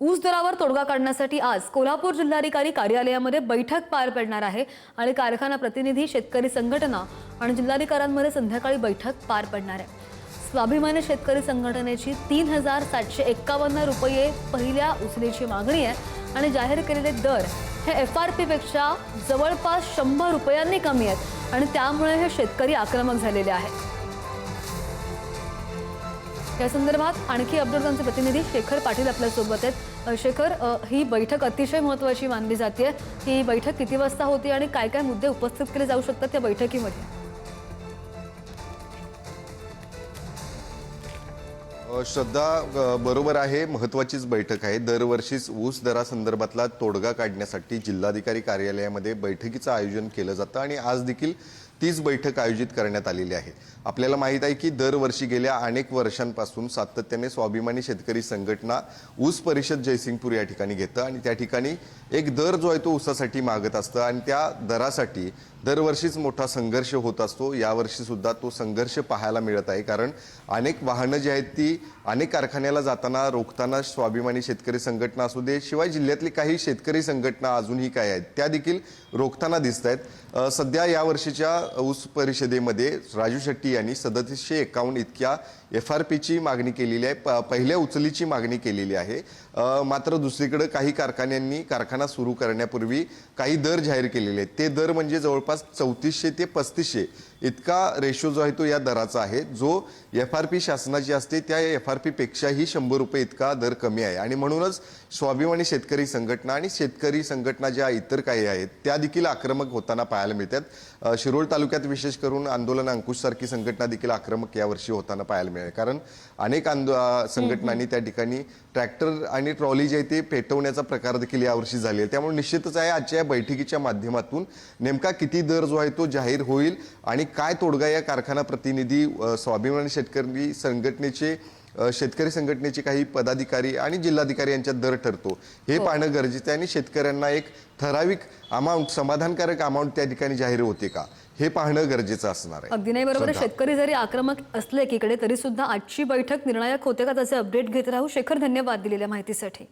ऊस दरावर तोडगा काढण्यासाठी आज कोल्हापूर जिल्हाधिकारी कार्यालयामध्ये बैठक पार पडणार आहे आणि कारखाना प्रतिनिधी शेतकरी संघटना आणि जिल्हाधिकाऱ्यांमध्ये संध्याकाळी बैठक पार पडणार आहे. स्वाभिमानी शेतकरी संघटनेची तीन हजार सातशे एक्कावन्न रुपये पहिल्या उचलीची मागणी आहे आणि जाहीर केलेले दर हे एफ आर पीपेक्षा जवळपास शंभर रुपयांनी कमी आहेत आणि त्यामुळे हे शेतकरी आक्रमक झालेले आहेत. या संदर्भात आणखी अपडेट आमचे प्रतिनिधी शेखर पाटील आपल्यासोबत आहेत. शेखर ही बैठक अतिशय महत्त्वाची मानली जाते ही बैठक किती वाजता होती आणि काय काय मुद्दे उपस्थित केले जाऊ शकतात त्या बैठकीमध्ये? श्रद्धा बरोबर आहे महत्वाचीच बैठक आहे. दरवर्षीच ऊस दरासंदर्भातला तोडगा काढण्यासाठी जिल्हाधिकारी कार्यालयामध्ये बैठकीचं आयोजन केलं जातं आणि आज देखील तीच बैठक आयोजित करण्यात आलेली आहे. आपल्याला माहीत आहे की दरवर्षी गेल्या अनेक वर्षांपासून सातत्याने स्वाभिमानी शेतकरी संघटना ऊस परिषद जयसिंगपूर या ठिकाणी घेतं आणि त्या ठिकाणी एक दर जो आहे तो ऊसासाठी मागत असतं आणि त्या दरासाठी दरवर्षीच मोठा संघर्ष होत असतो. यावर्षीसुद्धा तो संघर्ष पाहायला मिळत आहे. कारण अनेक वाहनं जी आहेत ती अनेक कारखान्याला जाताना रोखताना स्वाभिमानी शेतकरी संघटना असू दे शिवाय जिल्ह्यातली काही शेतकरी संघटना अजूनही काय आहेत त्या देखील रोखताना दिसत आहेत. सध्या यावर्षीच्या ऊस परिषदेमध्ये राजू शेट्टी यांनी सदतीसशे एकावन्न इतक्या एफ आर पीची मागणी केलेली आहे. प- पहिल्या उचलीची मागणी केलेली आहे. मात्र दुसरीकडे काही कारखान्यांनी कारखाना सुरू करण्यापूर्वी काही दर जाहीर केलेले आहेत. ते दर म्हणजे जवळपास चौतीसशे ते पस्तीसशे. इतका रेशो जो आहे तो या दराचा आहे. जो एफ आर पी शासनाची असते त्या एफ आर पीपेक्षाही शंभर रुपये इतका दर कमी आहे. आणि म्हणूनच स्वाभिमानी शेतकरी संघटना आणि शेतकरी संघटना ज्या इतर काही आहेत त्या देखील आक्रमक होताना पाहायला मिळतात. शिरोळ तालुक्यात विशेष करून आंदोलन अंकुशसारखी संघटना देखील आक्रमक यावर्षी होताना पाहायला मिळेल. कारण अनेक आंदो संघटनांनी त्या ठिकाणी ट्रॅक्टर आणि ट्रॉली जे आहे ते पेटवण्याचा प्रकार देखील यावर्षी झाले आहे. त्यामुळे निश्चितच आहे आजच्या या बैठकीच्या माध्यमातून नेमका किती दर जो आहे तो जाहीर होईल आणि काय तोडगा या कारखाना प्रतिनिधी स्वाभिमानी शेतकरी संघटनेचे शेतकरी संघटनेचे काही पदाधिकारी आणि जिल्हाधिकारी यांच्यात दर ठरतो. हे पाहणं गरजेचं आहे आणि शेतकऱ्यांना एक ठराविक अमाऊंट समाधानकारक अमाऊंट त्या ठिकाणी जाहीर होते का? हे पाहणं गरजेचं असणार आहे. अगदी नाही बरोबर. शेतकरी जरी आक्रमक असले एकीकडे तरी सुद्धा आजची बैठक निर्णायक होते का त्याचे अपडेट घेत राहू? शेखर धन्यवाद दिलेल्या माहितीसाठी.